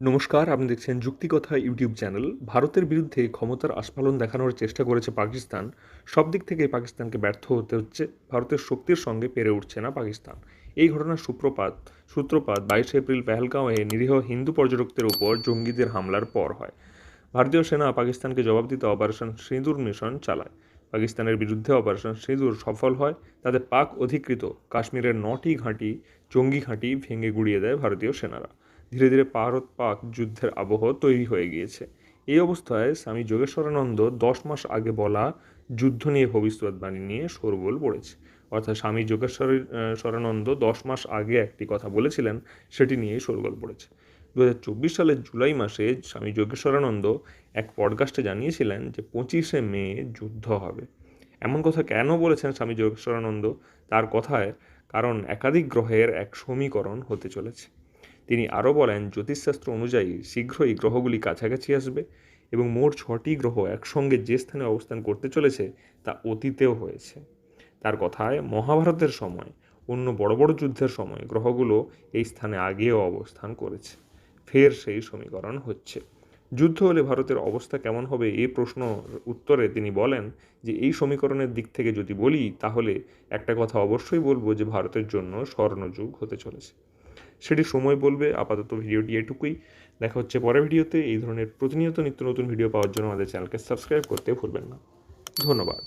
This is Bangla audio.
নমস্কার, আপনি দেখছেন যুক্তিকথা ইউটিউব চ্যানেল। ভারতের বিরুদ্ধে ক্ষমতার আস্ফালন দেখানোর চেষ্টা করেছে পাকিস্তান। সব দিক থেকে পাকিস্তানকে ব্যর্থ হতে হচ্ছে। ভারতের শক্তির সঙ্গে পেরে উঠছে না পাকিস্তান। এই ঘটনার সূত্রপাত সূত্রপাত বাইশে এপ্রিল পেহেলগাঁওয়ে নিরীহ হিন্দু পর্যটকদের উপর জঙ্গিদের হামলার পর হয়। ভারতীয় সেনা পাকিস্তানকে জবাব দিতে অপারেশন সিঁদুর মিশন চালায়। পাকিস্তানের বিরুদ্ধে অপারেশন সিঁদুর সফল হয়। তাতে পাক অধিকৃত কাশ্মীরের নটি ঘাঁটি, জঙ্গি ঘাঁটি ভেঙে গুড়িয়ে দেয় ভারতীয় সেনারা। ধীরে ধীরে ভারত পাক যুদ্ধের আবহ তৈরি হয়ে গিয়েছে। এই অবস্থায় স্বামী যোগেশ্বরানন্দ দশ মাস আগে বলা যুদ্ধ নিয়ে ভবিষ্যৎবাণী নিয়ে শোরগোল পড়েছে। অর্থাৎ স্বামী যোগেশ্বর স্বরানন্দ দশ মাস আগে একটি কথা বলেছিলেন, সেটি নিয়েই শোরগোল পড়েছে। দু হাজার চব্বিশ সালের জুলাই মাসে স্বামী যোগেশ্বরানন্দ এক পডকাস্টে জানিয়েছিলেন যে, পঁচিশে মে যুদ্ধ হবে। এমন কথা কেন বলেছেন স্বামী যোগেশ্বরানন্দ? তার কথায় কারণ একাধিক গ্রহের এক সমীকরণ হতে চলেছে। তিনি আরও বলেন, জ্যোতিষশাস্ত্র অনুযায়ী শীঘ্রই গ্রহগুলি কাছাকাছি আসবে এবং মোট ছটি গ্রহ একসঙ্গে যে স্থানে অবস্থান করতে চলেছে তা অতীতেও হয়েছে। তার কথায়, মহাভারতের সময়, অন্য বড় বড় যুদ্ধের সময় গ্রহগুলো এই স্থানে আগেও অবস্থান করেছে। ফের সেই সমীকরণ হচ্ছে। যুদ্ধ হলে ভারতের অবস্থা কেমন হবে এই প্রশ্ন উত্তরে তিনি বলেন যে, এই সমীকরণের দিক থেকে যদি বলি, তাহলে একটা কথা অবশ্যই বলব যে, ভারতের জন্য স্বর্ণযুগ হতে চলেছে। সেটি সময় বলবে, আপাতত ভিডিওটি এটুকুই। দেখা হচ্ছে পরের ভিডিওতে। এই ধরনের প্রতিনিয়ত নিত্য নতুন ভিডিও পাওয়ার জন্য আমাদের চ্যানেলকে সাবস্ক্রাইব করতে ভুলবেন না। ধন্যবাদ।